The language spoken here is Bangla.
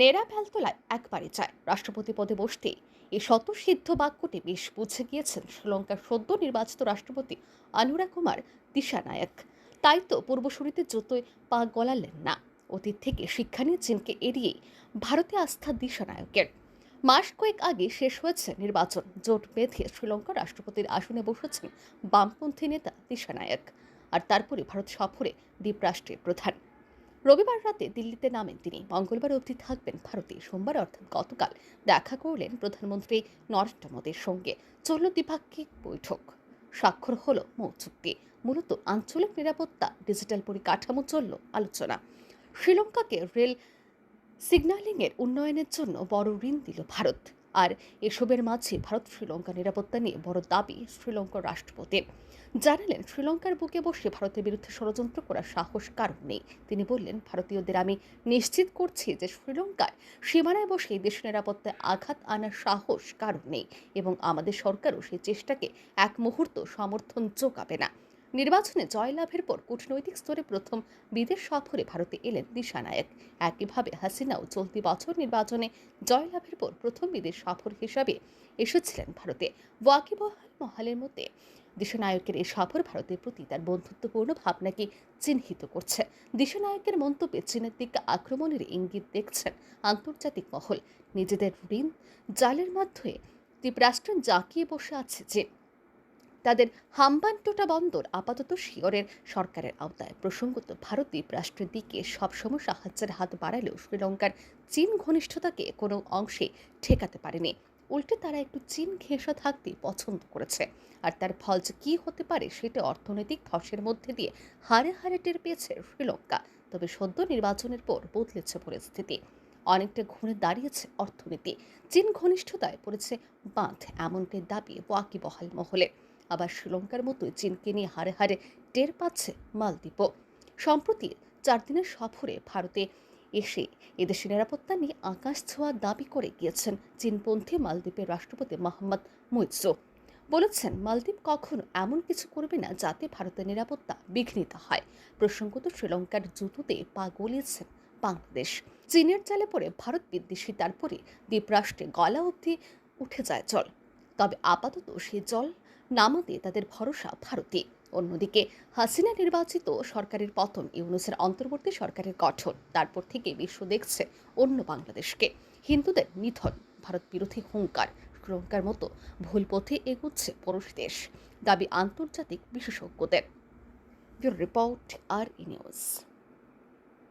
নেড়া বেলতলায় একবারে চায় রাষ্ট্রপতি পদে বসতেই এই স্বতঃসিদ্ধ বাক্যটি বেশ বুঝে গিয়েছেন শ্রীলঙ্কার সদ্য নির্বাচিত রাষ্ট্রপতি আনুরা কুমার দিশানায়ক। তাই তো পূর্বসূরিতে যতই পা গলালেন না। অতীত থেকে শিক্ষা নিয়ে চীনকে এড়িয়েই ভারতে আস্থা দিশানায়কের। মাস কয়েক আগে শেষ হয়েছে নির্বাচন। জোট বেঁধে শ্রীলঙ্কার রাষ্ট্রপতির আসনে বসেছেন বামপন্থী নেতা দিশানায়ক। আর তারপরে ভারত সফরে দ্বীপরাষ্ট্রের প্রধান। রবিবার রাতে দিল্লিতে নামেন তিনি। মঙ্গলবার অবধি থাকবেন ভারতে। সোমবার অর্থাৎ গতকাল দেখা করলেন প্রধানমন্ত্রী নরেন্দ্র মোদীর সঙ্গে। চলল দ্বিপাক্ষিক বৈঠক। স্বাক্ষর হল মৌ চুক্তি। মূলত আঞ্চলিক নিরাপত্তা, ডিজিটাল পরিকাঠামো চলল আলোচনা। শ্রীলঙ্কাকে রেল সিগন্যালিংয়ের উন্নয়নের জন্য বড় ঋণ দিল ভারত। আর এসবের মাঝে ভারত শ্রীলঙ্কা নিরাপত্তা নিয়ে বড় দাবি শ্রীলঙ্কার রাষ্ট্রপতির জানালেন, শ্রীলঙ্কার বুকে বসে ভারতের বিরুদ্ধে ষড়যন্ত্র করার সাহস কারণ নেই। তিনি বললেন, ভারতীয়দের আমি নিশ্চিত করছি যে শ্রীলঙ্কায় সীমানায় বসে দেশ নিরাপত্তায় আঘাত আনার সাহস কারণ নেই এবং আমাদের সরকারও সেই চেষ্টাকে এক মুহূর্ত সমর্থন যোগাবে না। নির্বাচনে জয়লাভের পর কূটনৈতিক স্তরে প্রথম বিদেশ সফরে ভারতে এলেন দিশানায়ক একইভাবে হাসিনাও চলতি বছর নির্বাচনে জয়লাভের পর প্রথম বিদেশ সফর হিসাবে এসেছিলেন ভারতে। ওয়াকিবহাল মহালের মধ্যে দিশানায়কের এই সফর ভারতের প্রতি তার বন্ধুত্বপূর্ণ ভাবনাকে চিহ্নিত করছে। দিশানায়কের মন্তব্যে চীনের দিকে আক্রমণের ইঙ্গিত দেখছেন আন্তর্জাতিক মহল। নিজেদের ঋণ জালের মাধ্যমে দ্বীপরাষ্ট্র জাঁকিয়ে বসে আছে যে তাদের হাম্বানটোটা বন্দর আপাতত শিয়রের সরকারের আওতায়। প্রসঙ্গত, ভারত দ্বীপরাষ্ট্রের দিকে সবসময় সাহায্যের হাত বাড়ালেও শ্রীলঙ্কার চীন ঘনিষ্ঠতাকে কোনো অংশে ঠেকাতে পারেনি। উল্টে তারা একটু চীন ঘেঁষা থাকতেই পছন্দ করেছে। আর তার ফল যে কী হতে পারে সেটা অর্থনৈতিক ধসের মধ্যে দিয়ে হারে হারে টের পেয়েছে শ্রীলঙ্কা। তবে সদ্য নির্বাচনের পর বদলেছে পরিস্থিতি। অনেকটা ঘুরে দাঁড়িয়েছে অর্থনীতি। চীন ঘনিষ্ঠতায় পড়েছে বাঁধ, এমনটাই দাবি ওয়াকিবহাল মহলে। আবার শ্রীলঙ্কার মতোই চীনকে নিয়ে হারে হারে টের পাচ্ছে মালদ্বীপও। সম্প্রতি চার দিনের সফরে ভারতে এসে এদেশের নিরাপত্তা নিয়ে আকাশ ছোঁয়া দাবি করে গিয়েছেন চীনপন্থী মালদ্বীপের রাষ্ট্রপতি মোহাম্মদ মুইৎসো বলেছেন, মালদ্বীপ কখনো এমন কিছু করবে না যাতে ভারতের নিরাপত্তা বিঘ্নিত হয়। প্রসঙ্গত, শ্রীলঙ্কার জুতোতে পা গলিয়েছেন বাংলাদেশ। চীনের জালে পড়ে ভারত বিদ্বেষী তারপরে দ্বীপরাষ্ট্রে গলা অবধি উঠে যায় জল। তবে আপাতত সে জল নামাতে তাদের ভরসা ভারতে অন্যদিকে হাসিনা নির্বাচিত সরকারের পতন ইউনুসের অন্তর্বর্তী সরকারের গঠন, তারপর থেকে বিশ্ব দেখছে অন্য বাংলাদেশকে। হিন্দুদের নিধন, ভারত বিরোধী হুঙ্কার শ্রীলঙ্কার মতো ভুল পথে এগোচ্ছে পড়োশ দেশ, দাবি আন্তর্জাতিক বিশেষজ্ঞদের। রিপোর্ট আর ই নিউজ।